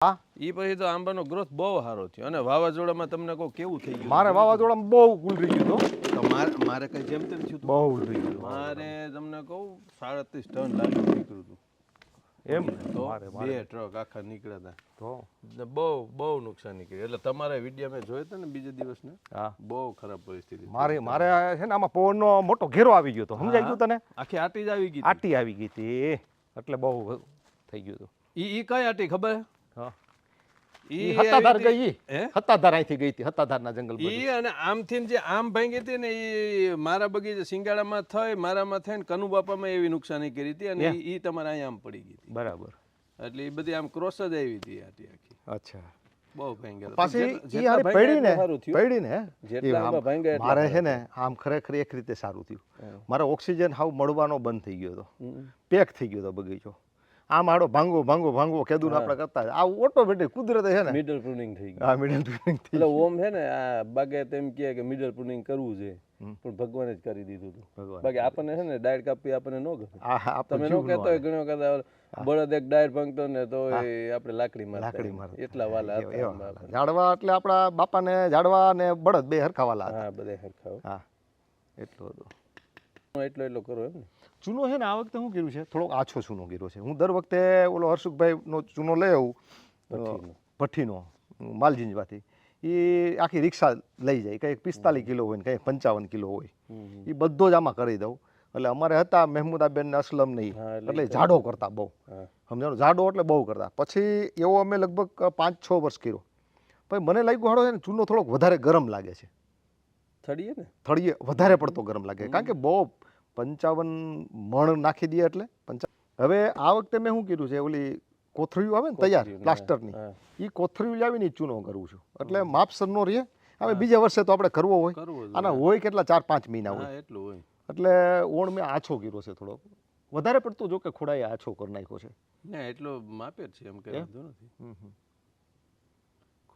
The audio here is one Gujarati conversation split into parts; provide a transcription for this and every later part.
હા? એ પછી તો આંબાનો ગ્રોથ બહુ સારો થયો. અને વાવાઝોડામાં તમને કહું કેવું થઈ ગયું? મારે વાવાઝોડામાં બહુ ઉલરી ગયું તો. મારે મારે કઈ જેમ તેમ થયું બહુ ઉલરી ગયું. મારે તમને કહું સાડત્રીસ ટન લાગ્યું નીકળ્યું હતું. એમ તો બે ટ્રક આખા નીકળ્યા હતા તો? બહુ બહુ નુકસાન નીકળ્યું. એટલે તમારે વીડિયો મેં જોયો હતા ને બીજે દિવસને? હા. બહુ ખરાબ પરિસ્થિતિ મારે મારે છે ને આમાં પવનનો મોટો ઘેરો આવી ગયો હતો સમજાઈ ગયું તને? આખી આટી જ આવી ગઈ આટી આવી ગઈ હતી. એટલે બહુ થઈ ગયું હતું. એ ઈ કઈ આટી ખબર? હે? હા ઈ ઈ હત્તાધાર ગઈ હત્તાધાર અહીંથી ગઈ હતી હત્તાધારના જંગલ ઈ અને આમથી જે આમ ભાંગી હતી ને ઈ મારા બગીચે સિંગાડામાં થઈ મારામાં થઈને કનુ બાપામાં એવી નુકસાની કરી હતી અને ઈ- ઈ અહીંયા આમ પડી ગઈ બરાબર. એટલે એ બધી આમ ક્રોસ જ આવી હતી આટી આખી. અચ્છા. બહુ ભાંગ્યા પાછી ઈ જેટલા પડી ને સારું થયું. પડી ને જેટલા ઈ આંબા આમ ભાંગ્યા મારે છે ને આમ ખરેખર એક રીતે સારું થયું. મારે ઓક્સિજન હાવ મળવાનો બંધ થઈ ગયો હતો. પેક થઈ ગયો હતો બગીચો. આમ આડો ભાંગો ભાંગો ભાંગો કેદું આપણે કરતા આ ઓટોમેટિક કુદરતે છે ને? મિડલ પ્રુનિંગ થઈ ગયું. હા મિડલ પ્રુનિંગ થઈ એટલે ઓમ છે ને આ બાગે તેમ કહે કે મિડલ પ્રુનિંગ કરવું છે પણ ભગવાને જ કરી દીધું હતું. બાકી આપણને છે ને ડાયટ કાપી આપણને નો ગમે. તમે નો કહેતો હોય ઘણો કહેતા બળદ એક ડાયર ભાંગતો ને તો આપણે લાકડી મારતા લાકડી એમ. એટલા વાલા ઝાડવા એટલે આપણા બાપાને ઝાડવા ને બળદ બે હરખા વાલા હતા. હા બધા હરખા હો. હા એટલો હતો. એટલો એટલો કરો એમ ને. ચૂનો છે ને આ વખતે શું કર્યું છે? થોડોક આછો ચૂનો કર્યો છે. હું દર વખતે ઓલો હર્ષુખભાઈ નો ચૂનો લઈ આવું. ભઠ્ઠીનો. માલજીંજવાથી એ આખી રિક્ષા લઈ જાય. કંઈક પિસ્તાલીસ કિલો હોય ને કંઈક પંચાવન કિલો હોય. એ બધો જ આમાં કરી દઉં. એટલે અમારે હતા મહેમુદાબેન ને અસલમ નહીં એટલે જાડો કરતા બહુ. સમજાણું? જાડો એટલે બહુ કરતા. પછી એવો અમે લગભગ પાંચ છ વર્ષ કર્યો. પછી મને લાગ્યું હાડો છે ને ચૂનો થોડોક વધારે ગરમ લાગે છે. થડીએ ને? થળીએ વધારે પડતો ગરમ લાગે કારણ કે બહુ પંચાવન મણ નાખી દઈએ એટલે પંચા હવે આ વખતે મેં શું કીધું છે ઓલી કોથળીઓ આવે ને તૈયાર પ્લાસ્ટરની. એ કોથળીઓ લાવીને ચૂનો કરું છું. એટલે માપસરનો રહે. હવે બીજા વર્ષે તો આપણે કરવો હોય. આના હોય કેટલા? ચાર પાંચ મહિના હોય. એટલું હોય. એટલે ઓણ મેં આછો કર્યો છે થોડોક. વધારે પડતો જો કે ખોડાએ આછો કરી નાખ્યો છે. ના એટલો માપે જ છે એમ કે નથી.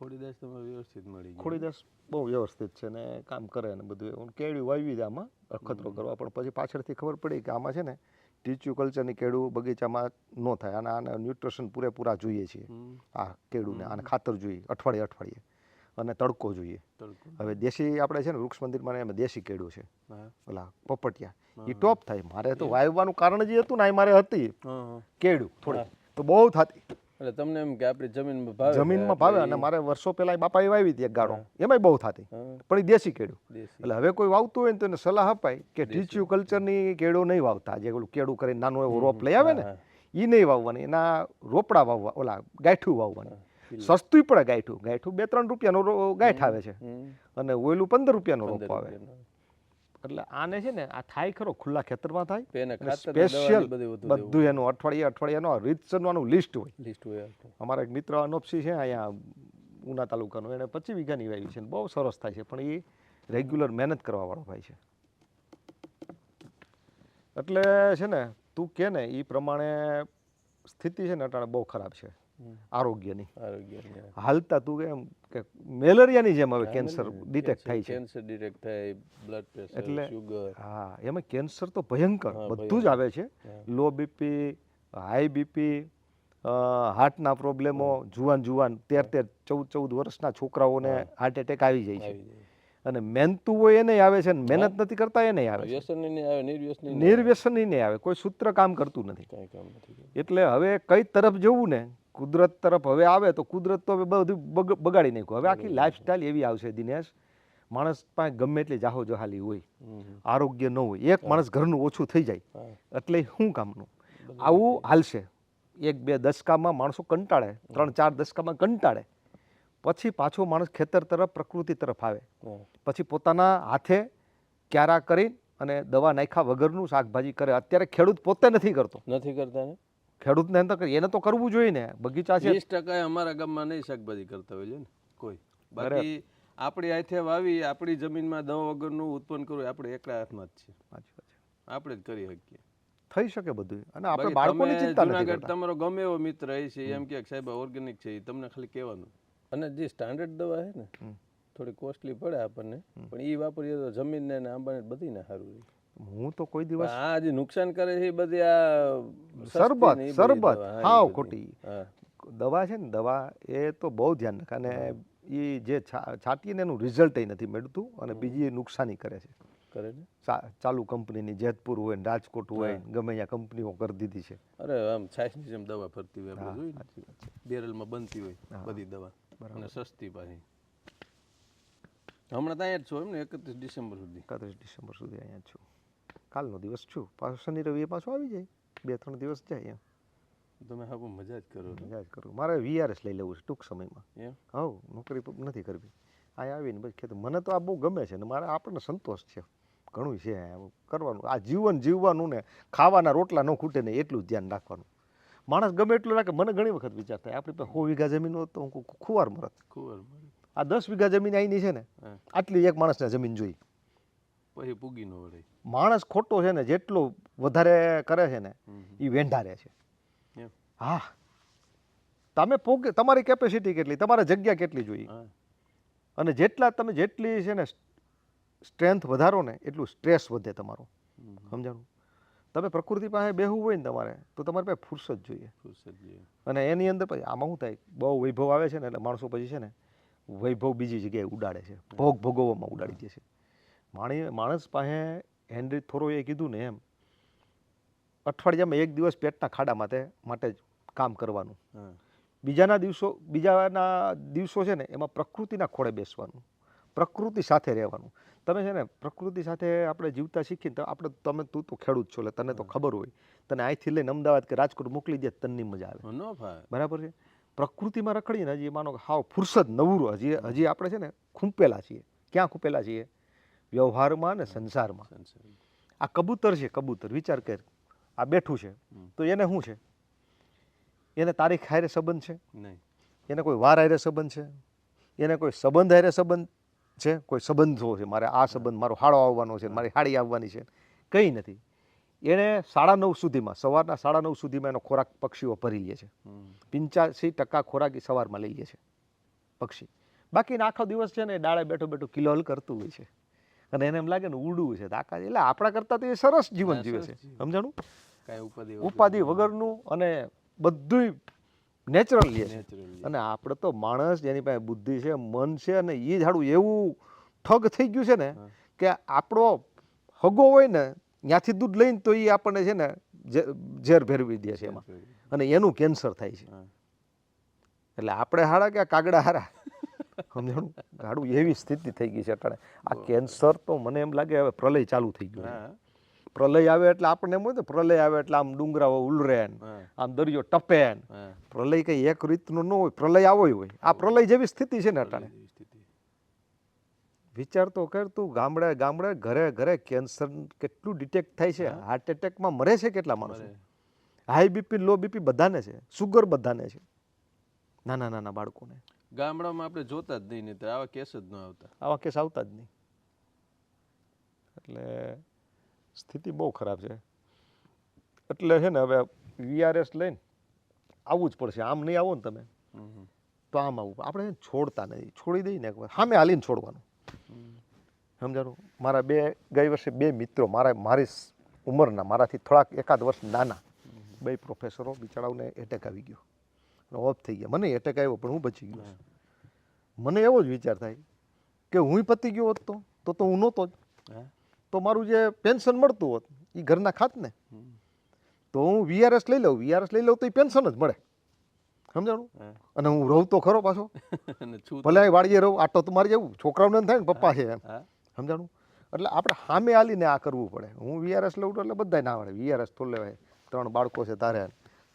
હમ હમ. ખોડી દાસ તમે વ્યવસ્થિત મળી ખોડીદાસ બહુ વ્યવસ્થિત છે ને કામ કરે ને બધું હું કેળું વાવી દે આમાં અખતરો કરવા. પણ પછી પાછળથી ખબર પડી કે આમાં છે ને ટીચ્યુ કલ્ચરની કેળું બગીચામાં ન થાય. અને આને ન્યુટ્રિશન પૂરેપૂરા જોઈએ છીએ. આ કેળુંને આને ખાતર જોઈએ અઠવાડિયે અઠવાડિયે. અને તડકો જોઈએ. હવે દેશી આપણે છે ને વૃક્ષ મંદિરમાં એમાં દેશી કેળું છે. ઓલા પોપટિયા. એ ટોપ થાય. મારે તો વાવવાનું કારણ જે હતું ને એ મારે હતી કેળું થોડી તો બહુ થતી. એટલે તમને એમ કે આપણી જમીનમાં ભાવે જમીનમાં ભાવે અને મારે વર્ષો પહેલા બાપાએ વાવી હતી એક ગાળો. એમાંય બહુ થતી. પણ એ દેશી કેળું. એટલે હવે કોઈ વાવતું હોય ને તો એને સલાહ અપાય કે ટીચ્યુ કલ્ચરની કેળો નહીં વાવતા. જે ઓલું કેળું કરીને નાનો એવો રોપ લઈ આવે ને એ નહીં વાવવાની. એના રોપડા વાવવા ઓલા ગાંઠું વાવવાની. સસ્તું પડે ગાંઠું. ગાંઠું બે ત્રણ રૂપિયાનો ગાંઠ આવે છે. અને ઓયલું પંદર રૂપિયાનો રોપ આવે. એટલે આને છે ને આ થાય ખરો ખુલ્લા ખેતરમાં થાય સ્પેશિયલ બધું એનું અઠવાડિયે અઠવાડિયાનો રીતસરનું લિસ્ટ હોય લિસ્ટ હોય. અમારા એક મિત્ર અનોપસિંહ છે અહીંયા ઉના તાલુકાનો એને પચીસ વીઘાની વાવી છે બહુ સરસ થાય છે પણ એ રેગ્યુલર મહેનત કરવાવાળો ભાઈ છે એટલે છે ને તું કે ને એ પ્રમાણે સ્થિતિ છે ને અટાણે બહુ ખરાબ છે. આરોગ્યની. આરોગ્યની. હાલતા તું કે મેલેરિયાની જેમ હવે કેન્સર ડિટેક્ટ થાય છે. કેન્સર ડિટેક્ટ થાય બ્લડ પ્રેશર એટલે- હા એમાં કેન્સર તો ભયંકર બધું જ આવે છે. લો બીપી હાઈ બીપી હાર્ટના પ્રોબ્લેમો જુવાન જુવાન તેર તેર ચૌદ ચૌદ વર્ષના છોકરાઓને હાર્ટ એટેક આવી જાય છે. અને મહેનતું હોય એને આવે છે ને મહેનત નથી કરતા એને આવે નિર્વ્યસની નહીં આવે. કોઈ સૂત્ર કામ કરતું નથી. એટલે હવે કઈ તરફ જવું ને કુદરત તરફ હવે આવે તો કુદરત તો હવે બધું બગ- બગાડી નાખ્યું. હવે આખી લાઈફસ્ટાઈલ એવી આવશે દિનેશ. માણસ પાસે ગમે એટલી જાહો જહાલી હોય આરોગ્ય ન હોય એક માણસ ઘરનું ઓછું થઈ જાય એટલે શું કામનું? આવું હાલશે. એક બે દશકામાં માણસો કંટાળે ત્રણ ચાર દશકામાં કંટાળે. પછી પાછો માણસ ખેતર તરફ પ્રકૃતિ તરફ આવે. પછી પોતાના હાથે ક્યારા કરી અને દવા નાખ્યા વગરનું શાકભાજી કરે. અત્યારે ખેડૂત પોતે નથી કરતો. નથી કરતા ને? ખેડૂતને એમ તો એને તો કરવું જોઈએ ને. બગીચા છે. વીસ ટકા અમારા ગામમાં નહીં શાકભાજી કરતા હોય છે ને કોઈ. બાકી આપણી હાથે વાવી આપણી જમીનમાં દવા વગરનું ઉત્પન્ન કરવું આપણે એકલા હાથમાં જ છે. આપણે જ કરી શકીએ. થઈ શકે બધું અને આપણે બાળકોની ચિંતા નથી તમારો ગમે એવો મિત્ર હોય છે એમ કે સાહેબ ઓર્ગેનિક છે એ તમને ખાલી કહેવાનું. અને જે સ્ટાન્ડર્ડ દવા છે ને થોડી કોસ્ટલી પડે આપણને પણ એ વાપરીએ તો જમીનને ને આંબાને બધીને સારું રહે. હું તો કોઈ દિવસ આ જે નુકસાન કરે છે એ બધી આ સરબત સરબત હાવ ખોટી. દવા છે ને દવા એ તો બહુ ધ્યાન રાખે અને એ જે છાંટીએ ને એનું રિઝલ્ટ નથી મેળતું અને બીજી એ નુકસાની કરે છે. કરે છે? ચાલુ કંપનીની જેતપુર હોય ને રાજકોટ હોય ગમે અહીંયા કંપનીઓ કરી દીધી છે. અરે આમ છાશની જેમ દવા ફરતી હોય આપણે જોઈ સાચી વાત છે. બેરલમાં બનતી હોય બધી દવા. અને સસ્તી પાછી. હમણાં ત્યાં જ છો એમ ને એકત્રીસ ડિસેમ્બર સુધી. એકત્રીસ ડિસેમ્બર સુધી અહીંયા છું. કાલનો દિવસ છું. પાછો શનિ રવિ પાછો આવી જાય. બે ત્રણ દિવસ જાય એમ. તમે હા મજા જ કરો મજા જ કરું મારે વીઆરએસ લઈ લેવું છે ટૂંક સમયમાં. હવ નોકરી નથી કરવી. આ આવીને બસ ખેતર મને તો આ બહુ ગમે છે ને મારે આપણને સંતોષ છે. ઘણું છે આ કરવાનું. આ જીવન જીવવાનું ને ખાવાના રોટલા ન ખૂટે ને એટલું જ ધ્યાન રાખવાનું. માણસ ગમે એટલું રાખે મને ઘણી વખત વિચાર થાય આપણી પાસે સો વીઘા જમીન હોત તો હું ખુવાર મરત. ખુવાર આ દસ વીઘા જમીન અહીંની છે ને આટલી એક માણસને જમીન જોઈ પછી પૂગી ન વળે. માણસ ખોટો છે ને જેટલો વધારે કરે છે ને એ વેંઢારે છે. હા. તમે પૂગ તમારી કેપેસિટી કેટલી તમારે જગ્યા કેટલી જોઈએ? અને જેટલા તમે જેટલી છે ને સ્ટ્રેન્થ વધારો ને એટલું સ્ટ્રેસ વધે તમારો. સમજાણું? તમે પ્રકૃતિ પાસે બેહવું હોય ને તમારે તો તમારે પાસે ફુરસત જોઈએ. ફુરસત જોઈએ. અને એની અંદર પછી આમાં શું થાય? બહુ વૈભવ આવે છે ને એટલે માણસો પછી છે ને વૈભવ બીજી જગ્યાએ ઉડાડે છે. ભોગ ભોગવવામાં ઉડાડી દે છે. માણી માણસ પાસે હેનરી થોરોએ કીધું ને એમ અઠવાડિયામાં એક દિવસ પેટના ખાડા માટે માટે જ કામ કરવાનું. બીજાના દિવસો બીજાના દિવસો છે ને એમાં પ્રકૃતિના ખોળે બેસવાનું. પ્રકૃતિ સાથે રહેવાનું. તમે છે ને પ્રકૃતિ સાથે આપણે જીવતા શીખીને તો આપણે તમે તું તો ખેડૂત છો એટલે તને તો ખબર હોય. તને અહીંથી લઈને અમદાવાદ કે રાજકોટ મોકલી દે તનની મજા આવે. બરાબર છે? પ્રકૃતિમાં રખડીને હજી માનો હાવ ફુરસદ નવરું હજી હજી આપણે છે ને ખૂંપેલા છીએ. ક્યાં ખૂંપેલા છીએ? વ્યવહારમાં અને સંસારમાં. આ કબૂતર છે કબૂતર વિચાર કર. આ બેઠું છે. તો એને શું છે? એને તારીખ હારે સંબંધ છે? નહીં. એને કોઈ વાર હારે સંબંધ છે? એને કોઈ સંબંધ હારે સંબંધ છે? કોઈ સંબંધો છે? મારે આ સંબંધ મારો હાડો આવવાનો છે મારી હાડી આવવાની છે. કંઈ નથી. એણે સાડા નવ સુધીમાં સવારના સાડા નવ સુધીમાં એનો ખોરાક પક્ષીઓ ભરી લે છે. પંચ્યાસી ટકા ખોરાક એ સવારમાં લઈ લે છે પક્ષી. બાકીનો આખો દિવસ છે ને એ ડાળે બેઠો બેઠો કિલોલ કરતું હોય છે. અને એને એમ લાગે ને ઉડવું છે તાકાત. એટલે આપણા કરતાં તો એ સરસ જીવન જીવે છે. સમજાણું? ઉપાધિ વગરનું અને બધુંય નેચરલ લે છે. અને આપણે તો માણસ જેની પાસે બુદ્ધિ છે મન છે અને એ જાડું એવું ઠગ થઈ ગયું છે ને કે આપણો હગો હોય ને ત્યાંથી દૂધ લઈને તો એ આપણને છે ને ઝેર ભેરવી દે છે એમાં. અને એનું કેન્સર થાય છે. એટલે આપણે હારા કે કાગડા હારા. સમજાણું? ગાડું એવી સ્થિતિ થઈ ગઈ છે અટાણે. આ કેન્સર તો મને એમ લાગે હવે પ્રલય ચાલુ થઈ ગયું પ્રલય આવે એટલે આપણને એમ હોય ને પ્રલય આવે એટલે આમ ડુંગરાઓ ઉલરે આમ દરિયો ટપે પ્રલય કઈ એક રીતનું ન હોય પ્રલય આવો હોય. આ પ્રલય જેવી સ્થિતિ છે ને અટાણે. વિચાર તો કર તું ગામડે ગામડે ઘરે ઘરે કેન્સર કેટલું ડિટેક્ટ થાય છે? હાર્ટ એટેકમાં મરે છે કેટલા માણસો? હાઈ બીપી લો બીપી બધાને છે. સુગર બધાને છે. નાના નાના બાળકોને. ગામડામાં આપણે જોતા જ નહીં નહીં આવા કેસ જ ન આવતા. આવા કેસ આવતા જ નહીં. એટલે સ્થિતિ બહુ ખરાબ છે. એટલે છે ને હવે વીઆરએસ લઈને આવવું જ પડશે. આમ નહીં આવો ને તમે. તો આમ આવું. આપણે છોડતા નથી. છોડી દઈએ ને એકવાર સામે હાલીને છોડવાનું. સમજાણું? મારા બે ગઈ વર્ષે બે મિત્રો મારા મારી ઉંમરના મારાથી થોડાક એકાદ વર્ષ નાના બે પ્રોફેસરો બિચારાઓને એટેક આવી ગયો. ઓફ થઈ ગયા. મને એટેક આવ્યો પણ હું બચી ગયો મને એવો જ વિચાર થાય કે હું પતી ગયો હોત તો તો તો હું નહોતો જ. તો મારું જે પેન્શન મળતું હોત એ ઘરના ખાત ને. તો હું વીઆરએસ લઈ લઉં. વીઆરએસ લઈ લઉં તો એ પેન્શન જ મળે. સમજાણું? અને હું રહું તો ખરો પાછો. ભલે વાળીએ રહું આટો તો મારે જવું છોકરાઓને થાય ને પપ્પા છે એમ. સમજાણું? એટલે આપણે સામે હાલીને આ કરવું પડે. હું વીઆરએસ લઉં એટલે બધા ના આવડે વીઆરએસ તો લેવાય. ત્રણ બાળકો છે તારે.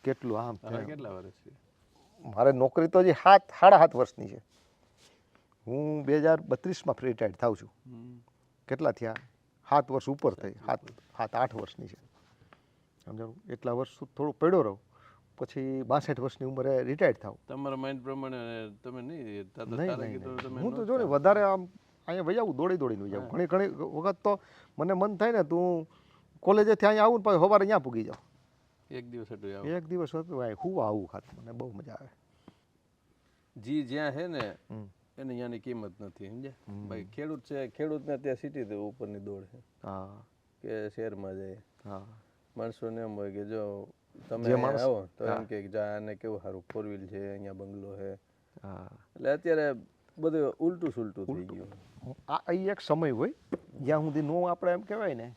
કેટલું આમ કેટલા વર્ષ છે? મારે નોકરી તો હજી સાત સાડા સાત વર્ષની છે. હું બે હજાર બત્રીસમાં ફ્રી રિટાયર્ડ થાઉં છું. કેટલા થયા? સાત વર્ષ ઉપર થઈ સાત સાત આઠ વર્ષની છે. સમજાણું? એટલા વર્ષ સુધી થોડું પડ્યો રહું. પછી બાસઠ વર્ષની ઉંમરે રિટાયર્ડ થાવ તમારા માઇન્ડ પ્રમાણે તમે નહીં હું તો. જો ને વધારે આમ અહીંયા વહી આવું દોડી દોડીને વહી આવું. ઘણી ઘણી વખત તો મને મન થાય ને તું કોલેજેથી અહીંયા આવું ને પછી સવારે અહીંયા પૂગી જાઉં. એક દિવસ હતું આવું. એક દિવસ હતું હું આવું ખાતું મને બહુ મજા આવે. જી જ્યાં છે ને એને ત્યાંની કિંમત નથી સમજ્યા? ભાઈ ખેડૂત છે ખેડૂતને ત્યાં સિટી ઉપરની દોડ છે. હા. કે શહેરમાં જાય. હા. માણસોને એમ હોય કે જો તમે આવો તો એમ કે જા આને કેવું સારું ફોર વ્હીલ છે અહીંયા બંગલો છે. હા. એટલે અત્યારે બધું ઉલટું સુલટું થઈ ગયું. આ એક સમય હોય જ્યાં સુધી નો આપણે એમ કહેવાય ને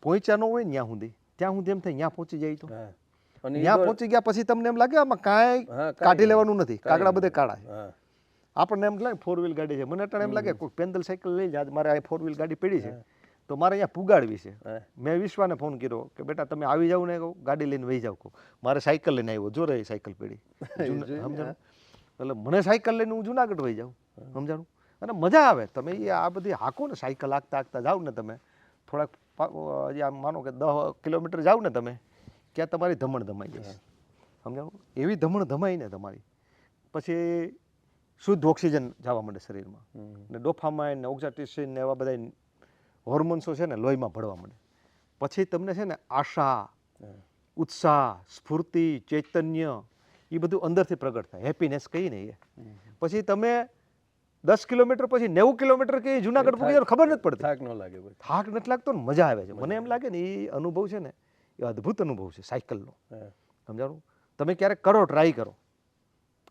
પહોંચ્યા ન હોય ત્યાં સુધી. ત્યાં હું જેમ થાય ત્યાં પહોંચી જાય તો. ત્યાં પહોંચી ગયા પછી તમને એમ લાગે આમાં કાંઈ કાઢી લેવાનું નથી. કાગડા બધે કાળા છે. આપણને એમ લાગે ફોર વ્હીલ ગાડી છે. મને અટાણે એમ લાગે કોઈ પેન્ડલ સાયકલ લઈ જાય મારે આ ફોર વ્હીલ ગાડી પડી છે. તો મારે અહીંયા પુગાડવી છે. મેં વિશ્વાને ફોન કર્યો કે બેટા તમે આવી જાવ ને કહું ગાડી લઈને વહી જાવ કહું. મારે સાયકલ લઈને આવ્યો જો રહી સાયકલ પડી. સમજાણું? એટલે મને સાયકલ લઈને હું જુનાગઢ વહી જાઉં સમજાણું? અને મજા આવે. તમે આ બધી હાકો ને સાયકલ હાંકતા હાંકતા જાવ ને તમે થોડાક હજી આમ માનો કે દસ કિલોમીટર જાઓ ને તમે ત્યાં તમારી ધમણ ધમાઈ જશે. સમજાવો? એવી ધમણ ધમાઈ ને તમારી. પછી શુદ્ધ ઓક્સિજન જવા માંડે શરીરમાં. ને ડોફામાઇન ને ઓક્સાટિસિન ને એવા બધા હોર્મોન્સો છે ને લોહીમાં ભળવા માંડે. પછી તમને છે ને આશા ઉત્સાહ સ્ફૂર્તિ ચૈતન્ય એ બધું અંદરથી પ્રગટ થાય. હેપીનેસ કહીએ ને એ. પછી તમે દસ કિલોમીટર પછી નેવું કિલોમીટર કે જુનાગઢ પૂરી ખબર નથી પડતી. થાક ન લાગે થાક નથી લાગતો ને મજા આવે છે. મને એમ લાગે ને એ અનુભવ છે ને એ અદ્ભુત અનુભવ છે સાયકલનો. સમજાણું? તમે ક્યારેક કરો ટ્રાય કરો.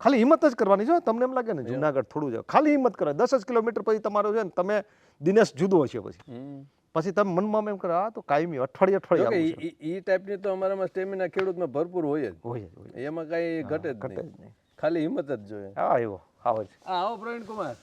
ખાલી હિંમત જ કરવાની જો તમને એમ લાગે ને જુનાગઢ થોડું છે ખાલી હિંમત કરો. દસ જ કિલોમીટર પછી તમારો છે ને તમે દિનેશ જુદો હશે પછી. પછી તમે મનમાં એમ કરો આ તો કાયમી અઠવાડિયે અઠવાડિયે છે. ઈ ટાઈપની તો અમારામાં સ્ટેમિના ખેડૂતમાં ભરપૂર હોય જ. હોય. એમાં કાંઈ ઘટે જ નહીં. ખાલી હિંમત જ જોઈએ. હા એવો. આવો પ્રવીણ કુમાર.